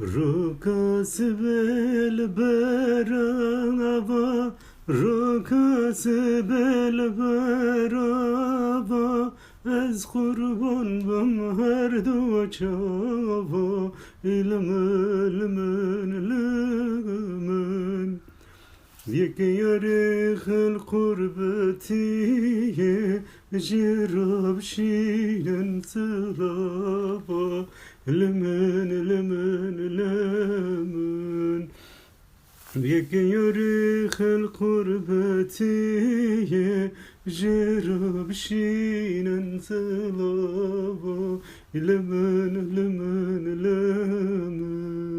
Rukası bel berava Rukası bel berava Ez kurban bam her duçava İlm ilmin ilmin Yek yarık el kurbetiye Jirab şinen sılaba Lemen lemen lemen Yek yarık el kurbetiye Jirab şinen sılaba Lemen lemen lemen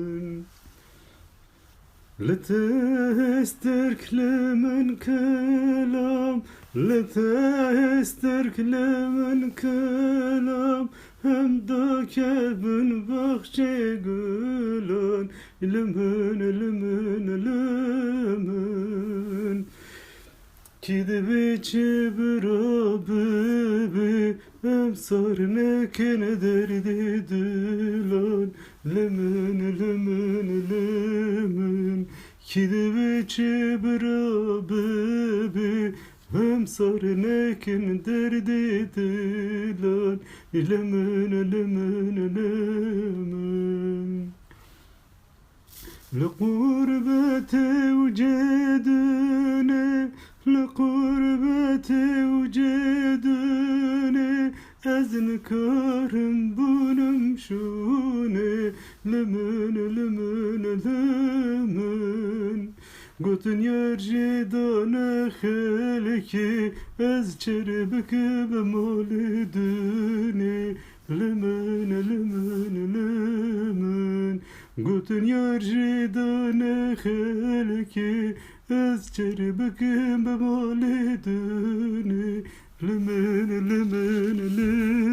لتسترك لمن كلام لتسترك لمن كلام هم داك بن بخشي قولون لمن لمن لمن كذبي بربي ام صارنك دردي دلون لمن لمن لمن كذبي بربي ام صارنك دردي دلون لمن لمن لمن لقربتي وجدني لقربتي وجدني أذنكرم بنم شوني لمن لمن لمن Götün Gotun dana haleki ez çerbeke bemali dünü Lemen lemen lemen Gotun dana haleki ez çerbeke bemali dünü Lemen lemen lemen